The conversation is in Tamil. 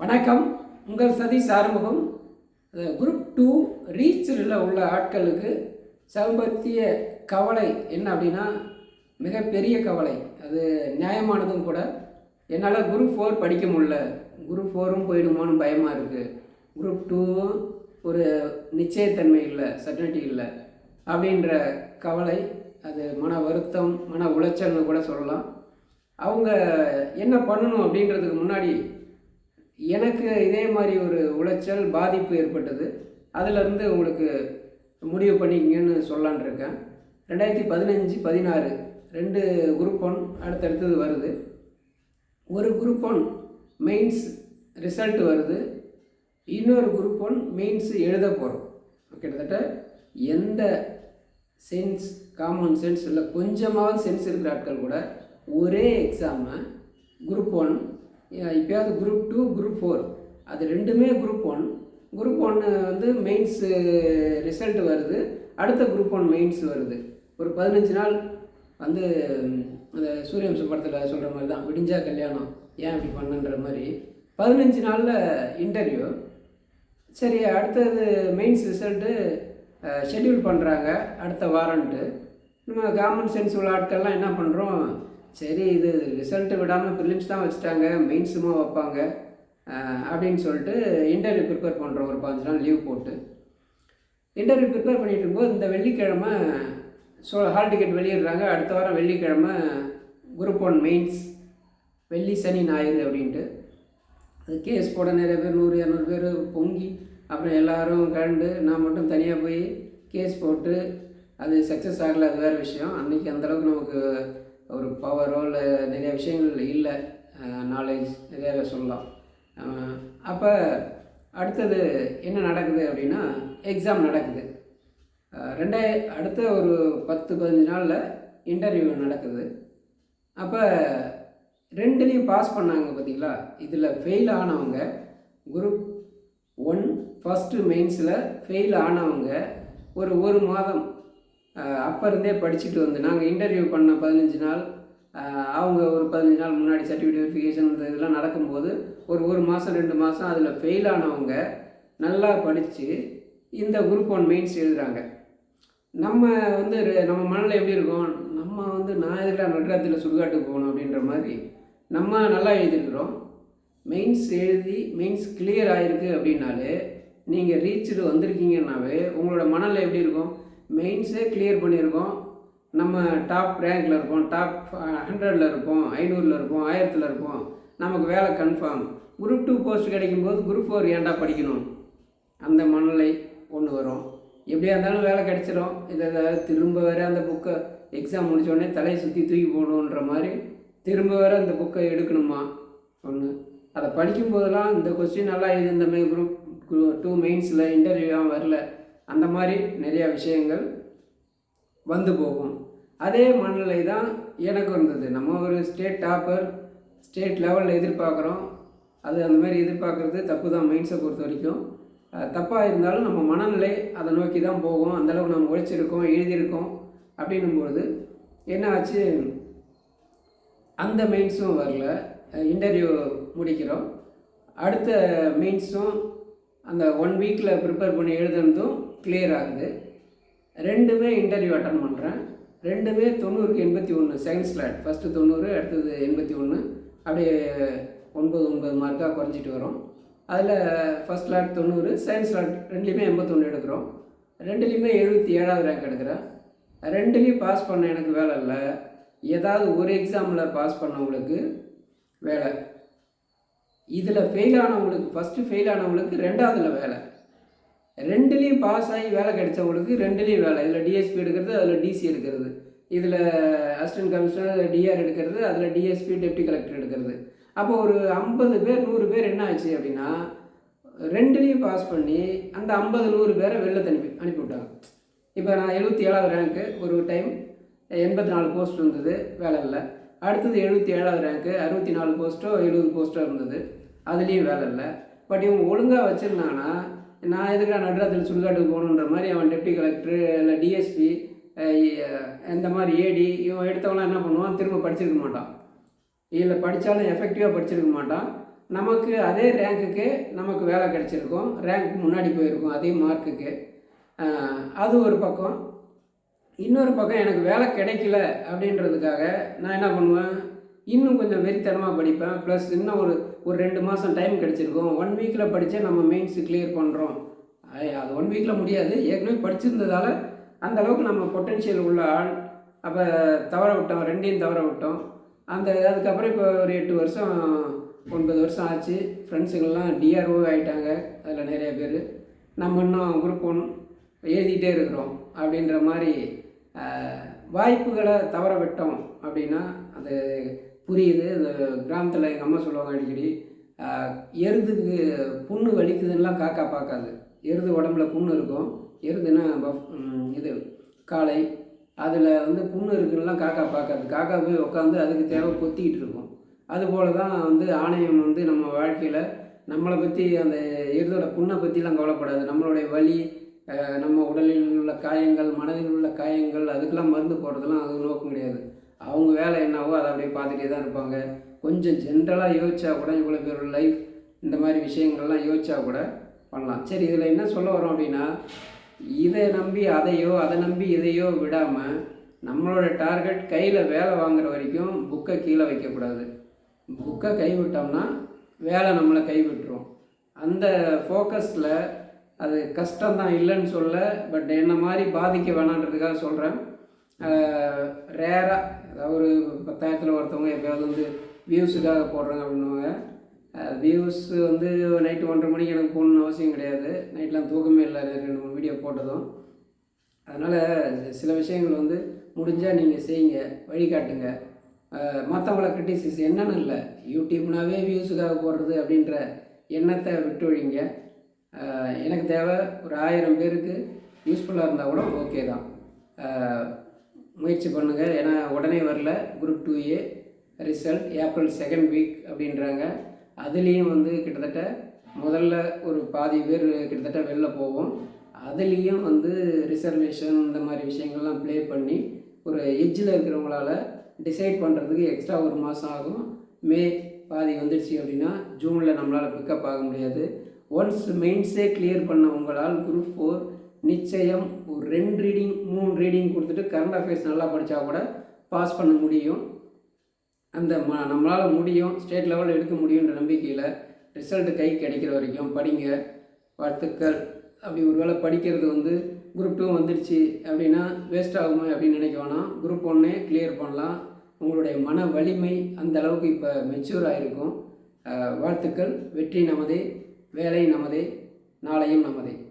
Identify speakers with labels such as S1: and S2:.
S1: வணக்கம். உங்கள் சதீஷ் ஆறுமுகம் குரூப் டூ ரீச்சில் உள்ள ஆட்களுக்கு சமீபத்திய கவலை என்ன அப்படின்னா மிகப்பெரிய கவலை. அது நியாயமானதும் கூட. என்னால் குரூப் ஃபோர் படிக்க முடில குரூப் ஃபோரும் போயிடுமோன்னு பயமாக இருக்குது குரூப் டூவும் ஒரு நிச்சயத்தன்மை இல்லை சர்டினிட்டி இல்லை அப்படின்ற கவலை அது மன வருத்தம் மன உளைச்சல்னு கூட சொல்லலாம். அவங்க என்ன பண்ணணும் அப்படின்றதுக்கு முன்னாடி எனக்கு இதே மாதிரி ஒரு உளைச்சல் பாதிப்பு ஏற்பட்டது. அதிலிருந்து உங்களுக்கு முடிவு பண்ணிக்கிங்கன்னு சொல்லலான் இருக்கேன். ரெண்டாயிரத்தி பதினஞ்சு பதினாறு ரெண்டு குரூப் ஒன் அடுத்தடுத்தது வருது. ஒரு குரூப் ஒன் மெயின்ஸ் ரிசல்ட் வருது. இன்னொரு குரூப் ஒன் மெயின்ஸ் எழுத போகிறோம் கிட்டத்தட்ட எந்த சென்ஸ் காமன் சென்ஸ் இல்லை கொஞ்சமாவது சென்ஸ் இருக்கிற ஆட்கள் கூட ஒரே எக்ஸாமை குரூப் ஒன் இப்போயாவது குரூப் டூ குரூப் ஃபோர் அது ரெண்டுமே குரூப் ஒன் குரூப் ஒன்று வந்து மெயின்ஸு ரிசல்ட் uh, வருது. அடுத்த குரூப் ஒன் மெயின்ஸ் வருது. ஒரு பதினஞ்சு நாள் வந்து அந்த சூரியவம்சம் படத்தில் சொல்கிற மாதிரி தான் விடிஞ்சா கல்யாணம். ஏன் இப்படி பண்ணுன்ற மாதிரி. பதினஞ்சு நாளில் இன்டர்வியூ சரி அடுத்தது மெயின்ஸ் ரிசல்ட்டு ஷெட்யூல் பண்ணுறாங்க அடுத்த வாரன்ட்டு நம்ம காமன் சென்ஸ் உள்ள ஆட்கள்லாம் என்ன பண்ணுறோம் சரி இது ரிசல்ட்டு விடாமல் ப்ரிலிம்ஸ் தான் வச்சுட்டாங்க மெயின்ஸுமா வைப்பாங்க அப்படின்னு சொல்லிட்டு இன்டர்வியூ ப்ரிப்பேர் பண்ணுறோம் ஒரு பாஞ்சு நாள் லீவ் போட்டு இன்டர்வியூ ப்ரிப்பேர் பண்ணிட்டு இருக்கும்போது இந்த வெள்ளிக்கிழமை ஸோ ஹால் டிக்கெட் வெளியிடுறாங்க. அடுத்த வாரம் வெள்ளிக்கிழமை குரூப் ஒன் மெயின்ஸ் வெள்ளி சனி ஞாயிறு அப்படின்ட்டு. அது கேஸ் போட நிறைய பேர் நூறு இரநூறு பேர் பொங்கி அப்புறம் எல்லோரும் கண்டு நான் மட்டும் தனியாக போய் கேஸ் போட்டு அது சக்ஸஸ் ஆகலை அது வேறு விஷயம். அன்றைக்கி அந்தளவுக்கு நமக்கு ஒரு பவரோ இல்லை நிறைய விஷயங்கள் இல்லை நாலேஜ் நிறையாவே சொல்லலாம். அப்போ அடுத்தது என்ன நடக்குது அப்படின்னா எக்ஸாம் நடக்குது. ரெண்டே ரெண்டாய அடுத்த ஒரு பத்து பதினஞ்சு நாளில் இன்டர்வியூ நடக்குது. அப்போ ரெண்டுலேயும் பாஸ் பண்ணாங்க பார்த்தீங்களா? இதில் ஃபெயில் ஆனவங்க குரூப் ஒன் ஃபஸ்ட்டு மெயின்ஸில் ஃபெயில் ஆனவங்க ஒரு ஒரு மாதம் அப்போ இருந்தே படிச்சுட்டு வந்து நாங்கள் இன்டர்வியூ பண்ண பதினஞ்சு நாள் அவங்க ஒரு பதினஞ்சு நாள் முன்னாடி சர்டிஃபிகேட் வெரிஃபிகேஷன் இந்த இதெல்லாம் நடக்கும்போது ஒரு ஒரு மாதம் ரெண்டு மாதம் அதில் ஃபெயில் ஆனவங்க நல்லா படித்து இந்த குரூப் ஒன் மெயின்ஸ் எழுதுகிறாங்க நம்ம வந்து நம்ம மனதில் எப்படி இருக்கும்? நம்ம வந்து நான் எதிராக நடுராத்திரியில் சுடுகாட்டுக்கு போகணும் அப்படின்ற மாதிரி நம்ம நல்லா எழுதியிருக்கிறோம். மெயின்ஸ் எழுதி மெயின்ஸ் கிளியர் ஆகிருக்கு அப்படின்னாலே நீங்கள் ரீச்சில் வந்திருக்கீங்கன்னாவே உங்களோட மனநிலை எப்படி இருக்கும்? மெயின்ஸே கிளியர் பண்ணியிருக்கோம். நம்ம டாப் ரேங்கில் இருப்போம். டாப் ஹண்ட்ரடில் இருப்போம். ஐநூறில் இருப்போம். ஆயிரத்தில் இருப்போம். நமக்கு வேலை கன்ஃபார்ம் குரூப் டூ போஸ்ட் கிடைக்கும்போது குரூப் ஃபோர் ஏன்டா படிக்கணும்? அந்த மனநிலை ஒன்று வரும். எப்படியா இருந்தாலும் வேலை கிடச்சிரும். இதை திரும்ப வேற அந்த புக்கை எக்ஸாம் முடித்தோடனே தலையை சுற்றி தூக்கி போடணுன்ற மாதிரி திரும்ப வேற அந்த புக்கை எடுக்கணுமா? ஒன்று அதை படிக்கும்போதெல்லாம் இந்த கொஸ்டின் நல்லா இது இந்த மாதிரி குரூப் டூ மெயின்ஸில் இன்டர்வியூவாக வரல. அந்த மாதிரி நிறையா விஷயங்கள் வந்து போகும். அதே மனநிலை தான் எனக்கு இருந்தது. நம்ம ஒரு ஸ்டேட் டாப்பர் ஸ்டேட் லெவலில் எதிர்பார்க்குறோம். அது அந்த மாதிரி எதிர்பார்க்குறது தப்பு தான் மைண்ட்ஸை பொறுத்த வரைக்கும். தப்பாக இருந்தாலும் நம்ம மனநிலை அதை நோக்கி தான் போகும். அந்தளவுக்கு நம்ம உழைச்சிருக்கோம் எழுதியிருக்கோம் அப்படின்னும்பொழுது என்ன ஆச்சு? அந்த மெயின்ஸும் வரல. இன்டர்வியூ முடிக்கிறோம். அடுத்த மெயின்ஸும் அந்த ஒன் வீக்கில் ப்ரிப்பேர் பண்ணி எழுதுனதும் கிளியர் ஆகுது. ரெண்டுமே இன்டர்வியூ அட்டன் பண்ணுறேன் ரெண்டுமே தொண்ணூறுக்கு எண்பத்தி ஒன்று செகண்ட் ஸ்லாட் ஃபஸ்ட்டு தொண்ணூறு அடுத்தது எண்பத்தி ஒன்று அப்படியே ஒன்பது ஒன்பது மார்க்காக குறைஞ்சிட்டு வரும். அதில் ஃபஸ்ட் ஸ்லாட் தொண்ணூறு செகண்ட் ஸ்லாட் ரெண்டுலேயுமே எண்பத்தொன்று எடுக்கிறோம். ரெண்டுலேயுமே எழுபத்தி ஏழாவது ரேங்க் எடுக்கிறேன். ரெண்டுலேயும் பாஸ் பண்ண எனக்கு வேலை இல்லை. ஏதாவது ஒரு எக்ஸாமில் பாஸ் பண்ணவங்களுக்கு வேலை. இதில் ஃபெயில் ஆனவங்களுக்கு ஃபஸ்ட்டு ஃபெயில் ஆனவங்களுக்கு ரெண்டாவதுல வேலை. ரெண்டுலேயும் பாஸ் ஆகி வேலை கிடைச்சவங்களுக்கு ரெண்டுலேயும் வேலை. இதில் டிஎஸ்பி எடுக்கிறது அதில் டிசி எடுக்கிறது. இதில் அசிஸ்டன்ட் கமிஷனர் டிஆர் எடுக்கிறது அதில் டிஎஸ்பி டெப்டி கலெக்டர் எடுக்கிறது. அப்போ ஒரு ஐம்பது பேர் நூறு பேர் என்ன ஆச்சு அப்படின்னா ரெண்டுலேயும் பாஸ் பண்ணி அந்த ஐம்பது நூறு பேரை வெளில அனுப்பி அனுப்பிவிட்டாங்க. இப்போ நான் எழுபத்தி ஏழாவது ரேங்க்கு ஒரு டைம் எண்பத்தி நாலு போஸ்ட் வந்தது வேலை இல்லை. அடுத்தது எழுபத்தி ஏழாவது ரேங்க்கு அறுபத்தி நாலு போஸ்ட்டோ எழுபது போஸ்ட்டோ இருந்தது. அதுலேயும் வேலை இல்லை. பட் இவங்க ஒழுங்காக வச்சுருந்தாங்கன்னா நான் எதுக்குடா நடுராத்திரி சுடுகாட்டுக்கு போகணுன்ற மாதிரி அவன் டெப்டி கலெக்டர் இல்லை டிஎஸ்பி இந்த மாதிரி ஏடி இவன் எடுத்தவங்களாம் என்ன பண்ணுவான்? திரும்ப படிச்சிருக்க மாட்டான். இல்லை படித்தாலும் எஃபெக்டிவாக படிச்சிருக்க மாட்டான். நமக்கு அதே ரேங்க்குக்கு நமக்கு வேலை கிடச்சிருக்கும். ரேங்க் முன்னாடி போயிருக்கும் அதே மார்க்குக்கு அது ஒரு பக்கம். இன்னொரு பக்கம் எனக்கு வேலை கிடைக்கல அப்படின்றதுக்காக நான் என்ன பண்ணுவேன்? இன்னும் கொஞ்சம் வெறித்தனமாக படிப்பேன். ப்ளஸ் இன்னும் ஒரு ஒரு ரெண்டு மாதம் டைம் கிடச்சிருக்கும். ஒன் வீக்கில் படித்தே நம்ம மெயின்ஸு கிளியர் பண்ணுறோம் அது ஒன் வீக்கில் முடியாது. ஏற்கனவே படிச்சிருந்ததால் அந்த அளவுக்கு நம்ம பொட்டென்ஷியல் உள்ள ஆள். அப்போ தவற விட்டோம். ரெண்டையும் தவற விட்டோம். அந்த அதுக்கப்புறம் இப்போ ஒரு எட்டு வருஷம் ஒன்பது வருஷம் ஆச்சு. ஃப்ரெண்ட்ஸுங்கள்லாம் டிஆர்ஓ ஆகிட்டாங்க அதில் நிறைய பேர். நம்ம இன்னும் குரூப் ஒன் எழுதிட்டே இருக்கிறோம். அப்படின்ற மாதிரி வாய்ப்புகளை தவற விட்டோம் அப்படின்னா அது புரியுது. இந்த கிராமத்தில் எங்கள் அம்மா சொல்லுவாங்க அடிக்கடி எருதுக்கு புண்ணு வலிக்குதுன்னெலாம் காக்கா பார்க்காது. எருது உடம்புல புண்ணு இருக்கும். எருதுன்னா இது காளை அதில் வந்து புண்ணு இருக்குன்னெலாம் காக்கா பார்க்காது. காக்கா போய் உட்காந்து அதுக்கு தேவை கொத்திக்கிட்டு இருக்கும். அதுபோல தான் வந்து ஆணையம் வந்து நம்ம வாழ்க்கையில் நம்மளை பற்றி அந்த எருதோட புண்ணை பற்றிலாம் கவலைப்படாது. நம்மளுடைய வலி நம்ம உடலில் உள்ள காயங்கள் மனதில் உள்ள காயங்கள் அதுக்கெல்லாம் மருந்து போடுறதெல்லாம் அது நோக்கம் கிடையாது. அவங்க வேலை என்னவோ அதை அப்படியே பார்த்துட்டே தான் இருப்பாங்க. கொஞ்சம் ஜென்ரலாக யோசிச்சா கூட இவ்வளோ பேரோட லைஃப் இந்த மாதிரி விஷயங்கள்லாம் யோசிச்சா கூட பண்ணலாம். சரி இதில் என்ன சொல்ல வரோம் அப்படின்னா இதை நம்பி அதையோ அதை நம்பி இதையோ விடாமல் நம்மளோட டார்கெட் கையில் வேலை வாங்குற வரைக்கும் புக்கை கீழே வைக்கக்கூடாது. புக்கை கைவிட்டோம்னா வேலை நம்மளை கைவிட்டுரும். அந்த ஃபோக்கஸில் அது கஷ்டம் தான் இல்லைன்னு சொல்ல பட் என்ன மாதிரி பாதிக்க வேணான்றதுக்காக சொல்கிறேன் ரேராக அதாவது ஒரு பத்தாயிரத்தில் ஒருத்தவங்க எப்பயாவது வந்து வியூஸுக்காக போடுறாங்க அப்படின்னுவாங்க. வியூஸ் வந்து நைட்டு ஒன்றரை மணிக்கு எனக்கு போகணுன்னு அவசியம் கிடையாது. நைட்லாம் தூக்கமே இல்லை ரெண்டு மூணு வீடியோ போட்டதும். அதனால் சில விஷயங்கள் வந்து முடிஞ்சால் நீங்கள் செய்யுங்க வழிகாட்டுங்க மற்றவங்கள கிரிட்டிசிஸ் என்னென்னு இல்லை. யூடியூப்னாவே வியூஸுக்காக போடுறது அப்படின்ற எண்ணத்தை விட்டு ஒழிங்க. எனக்கு தேவை ஒரு ஆயிரம் பேருக்கு யூஸ்ஃபுல்லாக இருந்தால் கூட ஓகே தான். முயற்சி பண்ணுங்கள் ஏன்னா உடனே வரல. Group two A result April second week அப்படின்றாங்க. அதுலேயும் வந்து கிட்டத்தட்ட முதல்ல ஒரு பாதி பேர் கிட்டத்தட்ட வெளில போவோம். அதுலேயும் வந்து ரிசர்வேஷன் இந்த மாதிரி விஷயங்கள்லாம் ப்ளே பண்ணி ஒரு எஜ்ஜில் இருக்கிறவங்களால டிசைட் பண்ணுறதுக்கு எக்ஸ்ட்ரா ஒரு மாதம் ஆகும். மே பாதி வந்துடுச்சு அப்படின்னா ஜூனில் நம்மளால் பிக்கப் ஆக முடியாது. ஒன்ஸ் மெயின்ஸே கிளியர் பண்ண உங்களால் குரூப் ஃபோர் நிச்சயம் ஒரு ரெண்டு ரீடிங் மூணு ரீடிங் கொடுத்துட்டு கரண்ட் அஃபேர்ஸ் நல்லா படித்தா கூட பாஸ் பண்ண முடியும். அந்த ம நம்மளால் முடியும். ஸ்டேட் லெவலில் எடுக்க முடியுன்ற நம்பிக்கையில் ரிசல்ட் கை கிடைக்கிற வரைக்கும் படிங்க. வாழ்த்துக்கள். அப்படி ஒரு வேளை படிக்கிறது வந்து குரூப் டூ வந்துடுச்சு அப்படின்னா வேஸ்ட் ஆகுமே அப்படின்னு நினைக்க வேணாம். குரூப் ஒன்னே கிளியர் பண்ணலாம். உங்களுடைய மன வலிமை அந்த அளவுக்கு இப்போ மெச்சூர் ஆகிருக்கும் வாழ்த்துக்கள். வெற்றி நமதே. வேலை நமதே நாளையும் நமதே.